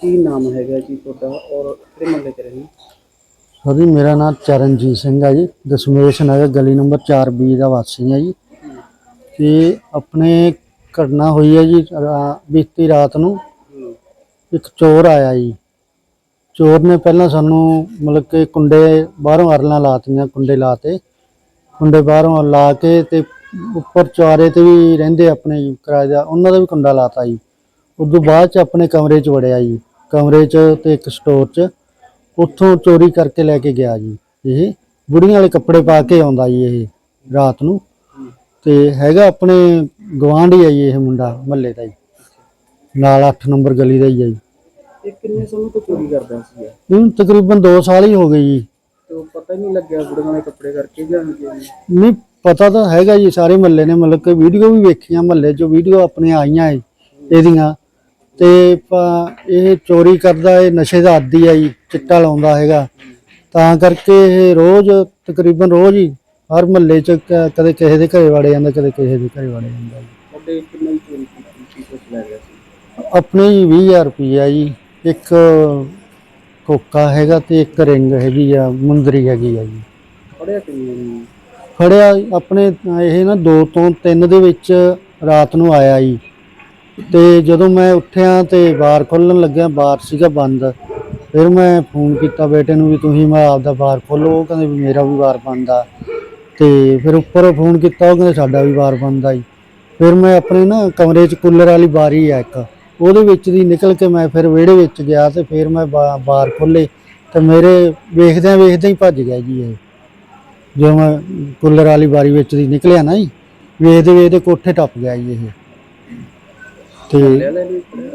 ਕੀ ਨਾਮ ਹੈਗਾ ਜੀ ਤੁਹਾਡਾ ਔਰ ਕਿਹੜੇ ਮਹੱਲੇ 'ਚ ਰਹਿੰਦੇ ਸਰ ਜੀ, ਮੇਰਾ ਨਾਮ ਚਰਨਜੀਤ ਸਿੰਘ ਹੈ ਜੀ। ਦਸ਼ਮੇਸ਼ ਨਗਰ, ਗਲੀ ਨੰਬਰ 4B ਦਾ ਵਾਸੀ ਹਾਂ ਜੀ। ਤੇ ਆਪਣੇ ਘਟਨਾ ਹੋਈ ਹੈ ਜੀ ਬੀਤੀ ਰਾਤ ਨੂੰ ਇੱਕ ਚੋਰ ਆਇਆ ਜੀ। ਚੋਰ ਨੇ ਪਹਿਲਾਂ ਸਾਨੂੰ ਮਤਲਬ ਕਿ ਕੁੰਡੇ ਬਾਹਰੋਂ ਅਰਲਾਂ ਲਾਤੀਆਂ, ਕੁੰਡੇ ਲਾਤੇ ਕੁੰਡੇ ਬਾਹਰੋਂ ਲਾ ਕੇ ਤੇ ਉੱਪਰ ਚੁਆਰੇ ਤੇ ਵੀ ਰਹਿੰਦੇ ਆਪਣੇ ਜੀ, ਕਿਰਾਏ ਦਾ। ਉਹਨਾਂ ਦਾ ਵੀ ਕੁੰਡਾ ਲਾਤਾ ਜੀ। ਉਦੋਂ ਬਾਅਦ ਚ ਆਪਣੇ ਕਮਰੇ ਚ ਵੜਿਆ ਜੀ। ਕਮਰੇ ਚ ਤੇ ਇੱਕ ਸਟੋਰ ਚ ਉੱਥੋਂ ਚੋਰੀ ਕਰਕੇ ਲੈ ਕੇ ਗਿਆ ਜੀ। ਇਹ ਬੁੜੀਆਂ ਵਾਲੇ ਕੱਪੜੇ ਪਾ ਕੇ ਆਉਂਦਾ ਜੀ ਇਹ ਰਾਤ ਨੂੰ। ਤੇ ਹੈਗਾ ਆਪਣੇ ਗਵਾਂਢੀ ਹੈ ਜੀ ਇਹ ਮੁੰਡਾ ਮਹੱਲੇ ਦਾ ਜੀ। ਨਾਲ 8 ਨੰਬਰ ਗਲੀ ਦਾ ਹੀ ਹੈ ਜੀ। ਇਹ ਕਿੰਨੇ ਸਮੇਂ ਤੋਂ ਚੋਰੀ ਕਰਦਾ ਸੀ ਇਹ? ਇਹਨੂੰ ਤਕਰੀਬਨ 2 ਸਾਲ ਹੀ ਹੋ ਗਏ ਜੀ। ਤੇ ਪਤਾ ਹੀ ਨਹੀਂ ਲੱਗਿਆ ਬੁੜੀਆਂ ਵਾਲੇ ਕੱਪੜੇ ਕਰਕੇ ਜਾਂ? ਨਹੀਂ ਪਤਾ ਤਾਂ ਹੈਗਾ ਜੀ ਸਾਰੇ ਮਹੱਲੇ ਨੇ। ਮਤਲਬ ਕਿ ਵੀਡੀਓ ਵੀ ਵੇਖੀਆਂ ਮਹੱਲੇ 'ਚ ਵੀਡੀਓ ਆਪਣੇ ਆਈਆਂ ਏ ਇਹਦੀਆਂ। ਤੇ ਇਹ ਚੋਰੀ ਕਰਦਾ ਇਹ ਨਸ਼ੇ ਦਾ ਆਦੀ ਆ ਜੀ ਚਿੱਟਾ ਲਾਉਂਦਾ ਹੈਗਾ। ਤਾਂ ਕਰਕੇ ਇਹ ਰੋਜ਼ ਤਕਰੀਬਨ ਰੋਜ਼ ਹੀ ਹਰ ਮਹੱਲੇ 'ਚ ਕ- ਕਦੇ ਕਿਸੇ ਦੇ ਘਰੇ ਵੜੇ ਜਾਂਦਾ ਕਦੇ ਕਿਸੇ ਦੇ ਘਰੇ ਵੜੇ ਜਾਂਦਾ ਜੀ। ਤੁਹਾਡੇ ਕਿੰਨੇ ਦੀ ਚੋਰੀ ਕੀਤੀ ਕੀ ਕੁਛ ਲੈ ਗਿਆ ਸੀ? ਆਪਣੇ ਜੀ 20000 ਰੁਪਈਆ ਜੀ ਇੱਕ ਕੋਕਾ ਹੈਗਾ ਤੇ ਇੱਕ ਰਿੰਗ ਹੈਗੀ ਆ ਮੁੰਦਰੀ ਹੈਗੀ ਆ ਜੀ। ਕਿੰਨੇ ਨੂੰ? ਫੜਿਆ ਆਪਣੇ ਇਹ ਨਾ 2 ਤੋਂ 3 ਦੇ ਵਿੱਚ ਰਾਤ ਨੂੰ ਆਇਆ ਜੀ। ਤੇ ਜਦੋਂ ਮੈਂ ਉੱਠਿਆ ਤੇ ਬਾਰ ਖੋਲਣ ਲੱਗਿਆ, ਬਾਰ ਸੀਗਾ ਬੰਦ। ਫਿਰ ਮੈਂ ਫੋਨ ਕੀਤਾ ਬੇਟੇ ਨੂੰ ਵੀ ਤੁਸੀਂ ਮੈਂ ਆਪਦਾ ਬਾਰ ਖੋਲੋ, ਉਹ ਕਹਿੰਦੇ ਵੀ ਮੇਰਾ ਵੀ ਬਾਰ ਬੰਦ ਆ। ਤੇ ਫਿਰ ਉੱਪਰ ਫੋਨ ਕੀਤਾ, ਉਹ ਕਹਿੰਦੇ ਸਾਡਾ ਵੀ ਬਾਰ ਬੰਦ ਆ ਜੀ। ਫਿਰ ਮੈਂ ਆਪਣੇ ਨਾ ਕਮਰੇ 'ਚ ਕੂਲਰ ਵਾਲੀ ਬਾਰੀ ਆ ਇੱਕ, ਉਹਦੇ ਵਿੱਚ ਦੀ ਨਿਕਲ ਕੇ ਮੈਂ ਫਿਰ ਵਿਹੜੇ ਵਿੱਚ ਗਿਆ ਤੇ ਫਿਰ ਮੈਂ ਬਾ- ਬਾਰ ਖੋਲੇ ਤੇ ਮੇਰੇ ਵੇਖਦਿਆਂ ਵੇਖਦਿਆਂ ਹੀ ਭੱਜ ਗਿਆ ਜੀ ਇਹ। ਜਦੋਂ ਮੈਂ ਕੂਲਰ ਵਾਲੀ ਬਾਰੀ ਵਿੱਚ ਦੀ ਨਿਕਲਿਆ ਨਾ ਜੀ ਵੇਖਦੇ ਵੇਖਦੇ ਕੋਠੇ ਟੱਪ ਗਿਆ ਜੀ ਇਹ। ਤੇ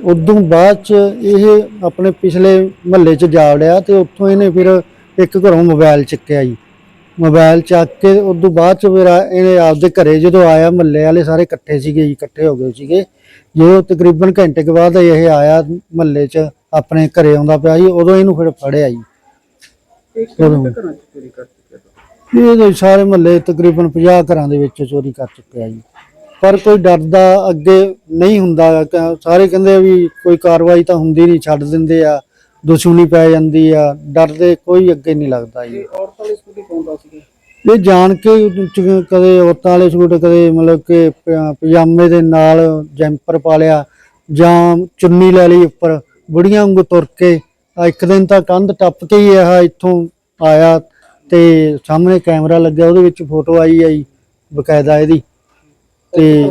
ਉਦੋਂ ਬਾਅਦ ਚ ਇਹ ਆਪਣੇ ਪਿਛਲੇ ਮਹੱਲੇ ਚ ਜਾ ਵੜਿਆ ਤੇ ਉੱਥੋਂ ਇਹਨੇ ਫਿਰ ਇੱਕ ਘਰੋਂ ਮੋਬਾਈਲ ਚੱਕਿਆ ਜੀ। ਮੋਬਾਈਲ ਚੱਕ ਕੇ ਉਦੋਂ ਬਾਅਦ ਚ ਫਿਰ ਇਹਨੇ ਆਪਦੇ ਘਰੇ ਜਦੋਂ ਆਇਆ ਮਹੱਲੇ ਵਾਲੇ ਸਾਰੇ ਇਕੱਠੇ ਸੀਗੇ ਜੀ ਇਕੱਠੇ ਹੋ ਗਏ ਸੀਗੇ। ਜਦੋਂ ਤਕਰੀਬਨ ਘੰਟੇ ਕੁ ਬਾਅਦ ਇਹ ਆਇਆ ਮਹੱਲੇ ਚ ਆਪਣੇ ਘਰੇ ਆਉਂਦਾ ਪਿਆ ਜੀ ਉਦੋਂ ਇਹਨੂੰ ਫਿਰ ਫੜਿਆ ਜੀ। ਤੁਸੀਂ? ਇਹ ਤਾਂ ਸਾਰੇ ਮਹੱਲੇ ਤਕਰੀਬਨ 50 ਘਰਾਂ ਦੇ ਵਿੱਚ ਚੋਰੀ ਕਰ ਚੁੱਕਿਆ ਜੀ। ਪਰ ਕੋਈ ਡਰਦਾ ਅੱਗੇ ਨਹੀਂ ਹੁੰਦਾ। ਕ- ਸਾਰੇ ਕਹਿੰਦੇ ਵੀ ਕੋਈ ਕਾਰਵਾਈ ਤਾਂ ਹੁੰਦੀ ਨਹੀਂ ਛੱਡ ਦਿੰਦੇ ਆ ਦੁਸ਼ਮਣੀ ਪੈ ਜਾਂਦੀ ਆ ਡਰਦੇ ਕੋਈ ਅੱਗੇ ਨਹੀਂ ਲੱਗਦਾ ਜੀ। ਇਹ ਔਰਤਾਂ ਵਾਲੀ ਸਕੂਟੀ ਪਾਉਂਦਾ ਸੀ ਇਹ ਜਾਣ ਕੇ ਚ ਕਦੇ ਔਰਤਾਂ ਵਾਲੇ ਸੂਟ ਕਦੇ ਮਤਲਬ ਕਿ ਪ- ਪਜਾਮੇ ਦੇ ਨਾਲ ਜੈਂਪਰ ਪਾ ਲਿਆ ਜਾਂ ਚੁੰਨੀ ਲੈ ਲਈ ਉੱਪਰ ਬੁੜੀਆਂ ਵਾਂਗੂ ਤੁਰ ਕੇ ਆਹ ਇੱਕ ਦਿਨ ਤਾਂ ਕੰਧ ਟੱਪ ਕੇ ਹੀ ਇਹ ਇੱਥੋਂ ਆਇਆ ਤੇ ਸਾਹਮਣੇ ਕੈਮਰਾ ਲੱਗਿਆ ਉਹਦੇ ਵਿੱਚ ਫੋਟੋ ਆਈ ਆਈ ਬਕਾਇਦਾ ਇਹਦੀ। ਤੇ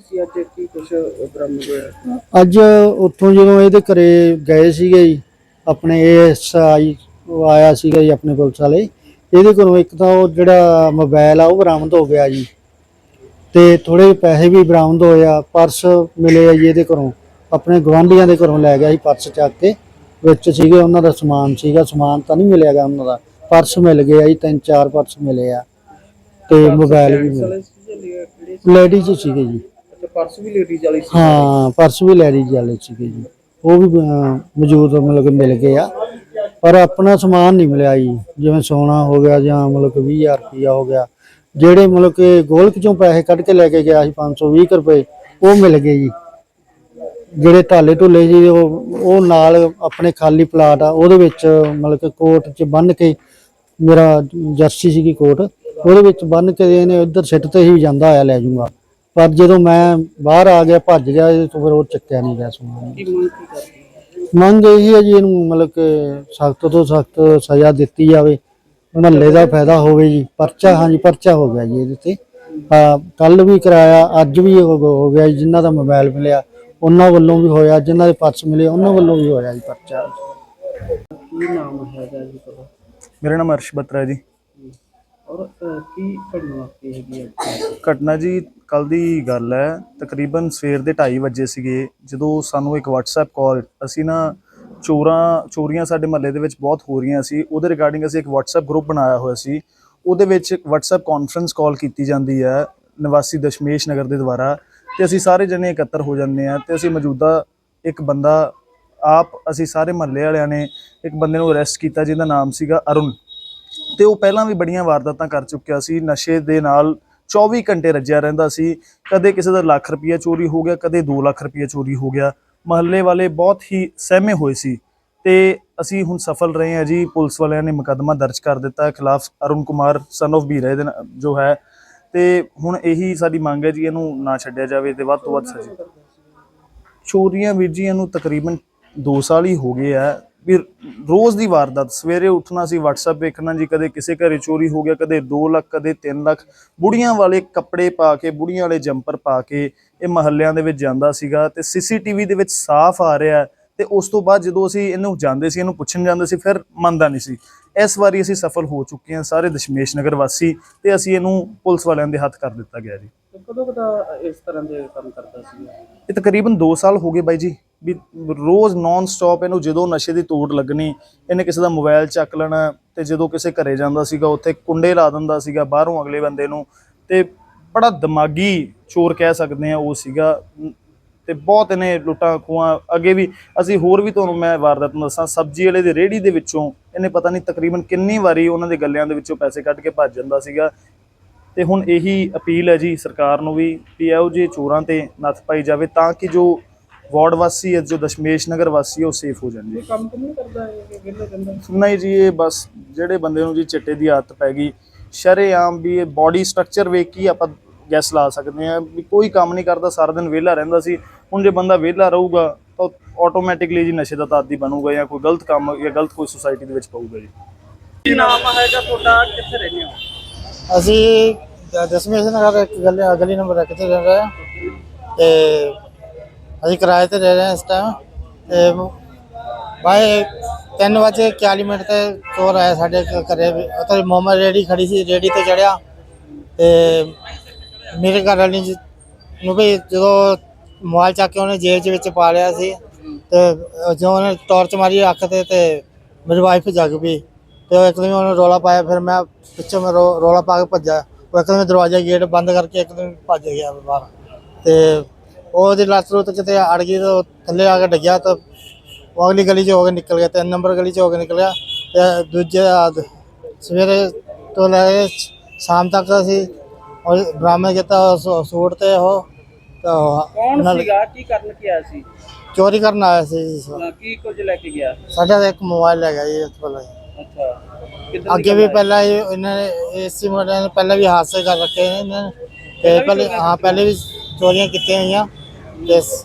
ਸੀ ਅੱਜ ਕੀ ਕੁਛ ਬਰਾਮਦ ਹੋਇਆ? ਅੱਜ ਉੱਥੋਂ ਜਦੋਂ ਇਹਦੇ ਘਰੇ ਗਏ ਸੀਗੇ ਜੀ ਆਪਣੇ ਏਐਸਆਈ ਆਇਆ ਸੀਗਾ ਜੀ ਆਪਣੇ ਪੁਲਿਸ ਵਾਲੇ ਇਹਦੇ ਕੋਲੋਂ ਇੱਕ ਤਾਂ ਉਹ ਜਿਹੜਾ ਮੋਬਾਈਲ ਆ ਉਹ ਬਰਾਮਦ ਹੋ ਗਿਆ ਜੀ। ਤੇ ਥੋੜੇ ਪੈਸੇ ਵੀ ਬਰਾਮਦ ਹੋਏ ਆ ਪਰਸ ਮਿਲੇ ਆ ਜੀ ਇਹਦੇ ਘਰੋਂ। ਆਪਣੇ ਗਵਾਂਢੀਆਂ ਦੇ ਘਰੋਂ ਲੈ ਗਿਆ ਸੀ ਪਰਸ ਚੱਕ ਕੇ ਵਿੱਚ ਸੀਗੇ ਉਹਨਾਂ ਦਾ ਸਮਾਨ ਸੀਗਾ ਸਮਾਨ ਤਾਂ ਨਹੀਂ ਮਿਲਿਆਗਾ ਉਹਨਾਂ ਦਾ। ਪਰਸ ਮਿਲ ਗਿਆ ਜੀ ਤਿੰਨ ਚਾਰ ਪਰਸ ਮਿਲੇ ਆ। ਤੇ ਮੋਬਾਈਲ ਵੀ ਮਿਲੇ। ਲੇਡੀਜ਼ ਸੀਗੇ ਜੀ। ਅੱਛਾ ਪਰਸ ਵੀ ਲੇਡੀਜ਼ ਵਾਲੀ ਸੀ ਹਾਂ ਪਰਸ ਵੀ ਲੈਰੀ ਜਾਲੇ ਸੀਗੇ ਜੀ। ਉਹ ਵੀ ਅਹ, ਮੌਜੂਦ ਮਤਲਬ ਕਿ ਮਿਲ ਗਏ ਆ। ਪਰ ਆਪਣਾ ਸਮਾਨ ਨਹੀਂ ਮਿਲਿਆ ਜੀ। ਜਿਵੇਂ ਸੋਨਾ ਹੋ ਗਿਆ ਜਾਂ ਮਤਲਬ ਕਿ 20000 ਰੁਪਇਆ ਹੋ ਗਿਆ। ਜਿਹੜੇ ਮਤਲਬ ਕਿ ਗੋਲਕ ਚੋਂ ਪੈਸੇ ਕੱਢ ਕੇ ਲੈ ਕੇ ਗਿਆ ਸੀ 520 ਕੁ ਰੁਪਏ ਉਹ ਮਿਲ ਗਏ ਜੀ। ਜਿਹੜੇ ਢਾਲੇ ਢੁੱਲੇ ਜੀ ਉਹ ਉਹ ਨਾਲ ਆਪਣੇ ਖਾਲੀ ਪਲਾਟ ਆ। ਉਹਦੇ ਵਿੱਚ ਮਤਲਬ ਕਿ ਕੋਟ 'ਚ ਬੰਨ ਕੇ ਮੇਰਾ ਜਰਸੀ ਸੀਗੀ ਕੋਟ। ਉਹਦੇ ਵਿੱਚ ਬੰਨ ਕੇ ਇਹਨੇ ਉੱਧਰ ਸਿੱਟ ਤੇ ਹੀ ਜਾਂਦਾ ਹੋਇਆ ਲੈ ਜਾਊਗਾ। ਪਰ ਜਦੋਂ ਮੈਂ ਬਾਹਰ ਆ ਗਿਆ ਭੱਜ ਗਿਆ ਇਹ ਤੋਂ ਫਿਰ ਉਹ ਚੱਕਿਆ ਨਹੀਂ ਗਿਆ ਸਮਾਨ। ਕੀ ਮੰਗ ਕੀ ਕਰਦੀ ਹੈ? ਮੰਗ ਇਹੀ ਹੈ ਜੀ ਇਹਨੂੰ ਮਤਲਬ ਕਿ ਸਖਤ ਤੋਂ ਸਖਤ ਸਜ਼ਾ ਦਿੱਤੀ ਜਾਵੇ। ਮਹੱਲੇ ਦਾ ਫਾਇਦਾ ਹੋਵੇ ਜੀ ਪਰਚਾ ਹਾਂਜੀ ਪਰਚਾ ਹੋ ਗਿਆ ਜੀ ਇਹਦੇ ਤੇ। ਕੱਲ ਵੀ ਕਰਾਇਆ ਅੱਜ ਵੀ ਹੋ ਗਿਆ ਜੀ ਜਿਨ੍ਹਾਂ ਦਾ ਮੋਬਾਈਲ ਮਿਲਿਆ ਉਹਨਾਂ ਵੱਲੋਂ ਵੀ ਹੋਇਆ ਜਿਨ੍ਹਾਂ ਦੇ ਪਰਸ ਮਿਲੇ ਉਹਨਾਂ ਵੱਲੋਂ ਵੀ ਹੋਇਆ ਜੀ ਪਰਚਾ। ਕੀ ਨਾਮ ਹੈਗਾ ਜੀ ਮੇਰਾ ਨਾਮ ਅਰਸ਼ ਬਤਰਾ ਜੀ। ਔਰ ਅਹ, ਕੀ ਘਟਨਾ ਵਾਪਰੀ ਹੈਗੀ ਹੈ? ਘਟਨਾ ਜੀ ਕੱਲ ਦੀ ਗੱਲ ਹੈ। ਤਕਰੀਬਨ ਸਵੇਰ ਦੇ 2:30 ਵਜੇ ਸੀਗੇ। ਜਦੋਂ ਸਾਨੂੰ ਇੱਕ WhatsApp ਕਾਲ ਅਸੀਂ ਨਾ ਚੋਰਾਂ ਚੋਰੀਆਂ ਸਾਡੇ ਮਹੱਲੇ ਦੇ ਵਿੱਚ ਬਹੁਤ ਹੋ ਰਹੀਆਂ ਸੀ। ਉਹਦੇ ਰਿਗਾਰਡਿੰਗ ਅਸੀਂ ਇੱਕ WhatsApp ਗਰੁੱਪ ਬਣਾਇਆ ਹੋਇਆ ਸੀ। ਉਹਦੇ ਵਿੱਚ ਇੱਕ WhatsApp ਕਾਨਫਰੰਸ ਕਾਲ ਕੀਤੀ ਜਾਂਦੀ ਹੈ ਨਿਵਾਸੀ ਦਸ਼ਮੇਸ਼ ਨਗਰ ਦੇ ਦੁਆਰਾ। ਤੇ ਅਸੀਂ ਸਾਰੇ ਜਣੇ ਇਕੱਤਰ ਹੋ ਜਾਂਦੇ ਆ ਤੇ ਅਸੀਂ ਮੌਜੂਦਾ ਇੱਕ ਬੰਦਾ ਆਪ ਅਸੀਂ ਸਾਰੇ ਮਹੱਲੇ ਵਾਲਿਆਂ ਨੇ ਇੱਕ ਬੰਦੇ ਨੂੰ ਅਰੈਸਟ ਕੀਤਾ ਜਿਹਦਾ ਨਾਮ ਸੀਗਾ ਅਰੁਣ। ਤੇ ਉਹ ਪਹਿਲਾਂ ਵੀ ਬੜੀਆਂ ਵਾਰਦਾਤਾਂ ਕਰ ਚੁੱਕਿਆ ਸੀ। ਨਸ਼ੇ ਦੇ ਨਾਲ 24 ਘੰਟੇ ਰੱਜਿਆ ਰਹਿੰਦਾ ਸੀ। ਕਦੇ ਕਿਸੇ ਦਾ ਲੱਖ ਰੁਪਈਆ ਚੋਰੀ ਹੋ ਗਿਆ, ਕਦੇ 2 ਲੱਖ ਰੁਪਈਆ ਚੋਰੀ ਹੋ ਗਿਆ। ਮਹੱਲੇ ਵਾਲੇ ਬਹੁਤ ਹੀ ਸਹਿਮੇ ਹੋਏ ਸੀ ਤੇ ਅਸੀਂ ਹੁਣ ਸਫਲ ਰਹੇ ਹਾਂ ਜੀ। ਪੁਲਿਸ ਵਾਲਿਆਂ ਨੇ ਮੁਕੱਦਮਾ ਦਰਜ ਕਰ ਦਿੱਤਾ ਖਿਲਾਫ ਅਰੁਣ ਕੁਮਾਰ ਸਨ of ਵੀਰਾ ਦੇ ਨਾਲ ਜੋ ਹੈ। ਤੇ ਹੁਣ ਇਹੀ ਸਾਡੀ ਮੰਗ ਹੈ ਜੀ, ਇਹਨੂੰ ਨਾ ਛੱਡਿਆ ਜਾਵੇ ਤੇ ਵੱਧ ਤੋਂ ਵੱਧ ਸਜ਼ਾ। ਚੋਰੀਆਂ ਵੀਰ ਜੀ, ਇਹਨੂੰ ਤਕਰੀਬਨ 2 ਸਾਲ ਹੀ ਹੋ ਗਏ ਆ। ਵੀ ਰੋਜ਼ ਦੀ ਵਾਰਦਾਤ, ਸਵੇਰੇ ਉੱਠਣਾ ਸੀ WhatsApp ਵੇਖਣਾ ਜੀ, ਕਦੇ ਕਿਸੇ ਘਰੇ ਚੋਰੀ ਹੋ ਗਿਆ, ਕਦੇ 2 ਲੱਖ, ਕਦੇ 3 ਲੱਖ। ਬੁੜੀਆਂ ਵਾਲੇ ਕੱਪੜੇ ਪਾ ਕੇ, ਬੁੜੀਆਂ ਵਾਲੇ ਜੰਪਰ ਪਾ ਕੇ ਇਹ ਮਹੱਲਿਆਂ ਦੇ ਵਿੱਚ ਜਾਂਦਾ ਸੀਗਾ ਤੇ ਸੀਸੀਟੀਵੀ ਦੇ ਵਿੱਚ ਸਾਫ਼ ਆ ਰਿਹਾ ਤੇ ਉਸ ਤੋਂ ਬਾਅਦ ਜਦੋਂ ਅਸੀਂ ਇਹਨੂੰ ਜਾਂਦੇ ਸੀ ਇਹਨੂੰ ਪੁੱਛਣ ਜਾਂਦੇ ਸੀ ਫਿਰ ਮੰਨਦਾ ਨਹੀਂ ਸੀ। ਇਸ ਵਾਰੀ ਅਸੀਂ ਸਫਲ ਹੋ ਚੁੱਕੇ ਹਾਂ ਸਾਰੇ ਦਸ਼ਮੇਸ਼ ਨਗਰ ਵਾਸੀ ਤੇ ਅਸੀਂ ਇਹਨੂੰ ਪੁਲਿਸ ਵਾਲਿਆਂ ਦੇ ਹੱਥ ਕਰ ਦਿੱਤਾ ਗਿਆ ਜੀ। ਕਦੋਂ ਕਦਾ ਇਸ ਤਰ੍ਹਾਂ ਦੇ ਕੰਮ ਕਰਦਾ ਸੀ? ਇਹ ਤਕਰੀਬਨ 2 ਸਾਲ ਹੋ ਗਏ ਬਾਈ ਜੀ ਵੀ ਰੋਜ਼ ਨਾਨ ਸਟਾਪ ਇਹਨੂੰ ਜਦੋਂ ਨਸ਼ੇ ਦੀ ਤੋੜ ਲੱਗਣੀ ਇਹਨੇ ਕਿਸੇ ਦਾ ਮੋਬਾਈਲ ਚੱਕ ਲੈਣਾ ਤੇ ਜਦੋਂ ਕਿਸੇ ਘਰੇ ਜਾਂਦਾ ਸੀਗਾ ਉੱਥੇ ਕੁੰਡੇ ਲਾ ਦਿੰਦਾ ਸੀਗਾ ਬਾਹਰੋਂ ਅਗਲੇ ਬੰਦੇ ਨੂੰ ਤੇ ਬੜਾ ਦਿਮਾਗੀ ਚੋਰ ਕਹਿ ਸਕਦੇ ਆ ਉਹ ਸੀਗਾ। ਤੇ ਬਹੁਤ ਇਹਨੇ ਲੁੱਟਾਂ ਖੋਹਾਂ ਅੱਗੇ ਵੀ ਅਸੀਂ ਹੋਰ ਵੀ ਤੁਹਾਨੂੰ ਮੈਂ ਵਾਰਦਾਤ ਨੂੰ ਦੱਸਾਂ ਸਬਜ਼ੀ ਵਾਲੇ ਦੇ ਰੇੜੀ ਦੇ ਵਿੱਚੋਂ ਇਹਨੇ ਪਤਾ ਨਹੀਂ ਤਕਰੀਬਨ ਕਿੰਨੀ ਵਾਰੀ ਉਹਨਾਂ ਦੇ ਗੱਲਿਆਂ ਦੇ ਵਿੱਚੋਂ ਪੈਸੇ ਕੱਢ ਕੇ ਭੱਜ ਜਾਂਦਾ ਸੀਗਾ। ਤੇ ਹੁਣ ਇਹੀ ਅਪੀਲ ਹੈ ਜੀ ਸਰਕਾਰ ਨੂੰ ਵੀ ਕਿ ਇਹੋ ਜਿਹੇ ਚੋਰਾਂ ਤੇ ਨੱਥ ਪਾਈ ਜਾਵੇ ਤਾਂ ਕਿ ਜੋ ਵਾਰਡ ਵਾਸੀ ਹੈ ਜੋ ਦਸ਼ਮੇਸ਼ ਨਗਰ ਵਾਸੀ ਉਹ ਸੇਫ ਹੋ ਜਾਣ ਜੀ। ਇਹ ਕੰਮ ਨਹੀਂ ਕਰਦਾ ਇਹ ਵਿਹਲੇ ਜਾਂਦਾ ਨਹੀਂ ਜੀ ਇਹ ਬਸ ਜਿਹੜੇ ਬੰਦੇ ਨੂੰ ਜੀ ਚਿੱਟੇ ਦੀ ਆਦਤ ਪੈ ਗਈ ਸ਼ਰੇਆਮ ਵੀ ਇਹ ਬਾਡੀ ਸਟਰਕਚਰ ਵੇਖ ਕੇ ਆਪਾਂ ਗੈਸ ਲਾ ਸਕਦੇ ਆ ਵੀ ਕੋਈ ਕੰਮ ਨਹੀਂ ਕਰਦਾ ਸਾਰਾ ਦਿਨ ਵਿਹਲਾ ਰਹਿੰਦਾ ਸੀ। ਹੁਣ ਜੇ ਬੰਦਾ ਵਿਹਲਾ ਰਹੂਗਾ ਤਾਂ ਆਟੋਮੈਟਿਕਲੀ ਜੀ ਨਸ਼ੇ ਦਾ ਤਾਦੀ ਬਣੂਗਾ ਜਾਂ ਕੋਈ ਗਲਤ ਕੰਮ ਜਾਂ ਗਲਤ ਕੋਈ ਸੁਸਾਇਟੀ ਦੇ ਵਿੱਚ ਪਊਗਾ ਜੀ। ਕੀ ਨਾਮ ਹੈਗਾ ਤੁਹਾਡਾ? ਕਿੱਥੇ ਰਹਿੰਦੇ ਹੋ? ਅਸੀਂ ਦਸਵੇਂ ਨਗਰ ਇੱਕ ਗਲੀ ਗਲੀ ਨੰਬਰ ਇੱਕ ਤੇ ਰਹਿ ਰਹੇ ਹਾਂ ਤੇ ਅਸੀਂ ਕਿਰਾਏ ਤੇ ਰਹਿ ਰਹੇ ਹਾਂ ਇਸ ਟਾਈਮ ਤੇ ਬਾਈ 3 ਵਜੇ 40 ਮਿੰਟ ਤੇ ਚੋਰ ਆਇਆ ਸਾਡੇ ਘਰੇ। ਉੱਥੇ ਮੋਮਾ ਰੇੜੀ ਖੜੀ ਸੀ ਰੇੜੀ ਤੇ ਚੜਿਆ ਤੇ ਮੇਰੇ ਘਰ ਵਾਲੀ ਜੀ ਨੂੰ ਵੀ ਜਦੋਂ ਮੋਬਾਈਲ ਚੱਕ ਕੇ ਉਹਨੇ ਜੇਬ ਦੇ ਵਿੱਚ ਪਾ ਲਿਆ ਸੀ ਤੇ ਜਦੋਂ ਉਹਨੇ ਟਾਰਚ ਮਾਰੀ ਅੱਖ ਤੇ ਤੇ ਮੇਰੀ ਵਾਈਫ ਜਗ ਪਈ ਤੇ ਉਹ ਇੱਕਦਮ ਉਹਨੇ ਰੋਲਾ ਪਾਇਆ, ਫਿਰ ਮੈਂ ਪਿੱਛੋਂ ਮੈਂ ਰੋ- ਰੋਲਾ ਪਾ ਕੇ ਭੱਜਿਆ। ਉਹ ਇੱਕਦਮ ਦਰਵਾਜ਼ਾ ਗੇਟ ਬੰਦ ਕਰਕੇ ਇੱਕਦਮ ਭੱਜ ਗਿਆ ਬਾਹਰ। ਤੇ ਉਹਦੀ ਲੱਤ ਲੁੱਤ ਕਿਤੇ ਅੜ ਗਈ ਤੇ ਉਹ ਥੱਲੇ ਆ ਕੇ ਡਿੱਗਿਆ ਤਾਂ ਉਹ ਅਗਲੀ ਗਲੀ 'ਚ ਹੋ ਕੇ ਨਿਕਲ ਗਿਆ, ਤਿੰਨ ਨੰਬਰ ਗਲੀ 'ਚ ਹੋ ਕੇ ਨਿਕਲਿਆ ਤੇ ਦੂਜੇ ਸਵੇਰੇ ਤੋਂ ਲੈ ਕੇ ਸ਼ਾਮ ਤੱਕ ਅਸੀਂ ਉਹ ਬਰਾਮਦ ਕੀਤਾ ਉਹ ਸੂ- ਸੂਟ ਤੇ ਉਹ ਤਾਂ ਕੌਣ ਨਾਲ ਸੀਗਾ ਕੀ ਕਰਨ ਕੀ ਆਇਆ ਸੀ ਚੋਰੀ ਕਰਨ ਆਇਆ ਸੀ ਜੀ ਇਸ ਵਾਰ। ਅਹ ਕੀ ਕੁਝ ਲੈ ਕੇ ਗਿਆ ਸਾਡਾ ਤਾਂ ਇੱਕ ਮੋਬਾਈਲ ਲੈ ਗਿਆ ਜੀ ਇਸ ਕੋਲ ਅੱਛਾ ਕਿੱਦਾਂ ਦੀ ਅੱਗੇ ਗੱਲ ਵੀ ਹੈ? ਪਹਿਲਾਂ ਇਹ- ਇਹਨਾਂ ਨੇ ਏਸੀ ਮੁੰਡਿਆਂ ਨੇ ਪਹਿਲਾਂ ਵੀ ਹਾਦਸੇ ਕਰ ਰੱਖੇ ਨੇ ਇਹਨਾਂ ਨੇ ਤੇ ਪਹਿਲੇ ਹਾਂ ਪਹਿਲੇ ਵੀ ਚੋਰੀਆਂ ਕੀਤੀਆਂ ਹੋਈਆਂ ਤੇ ਸ-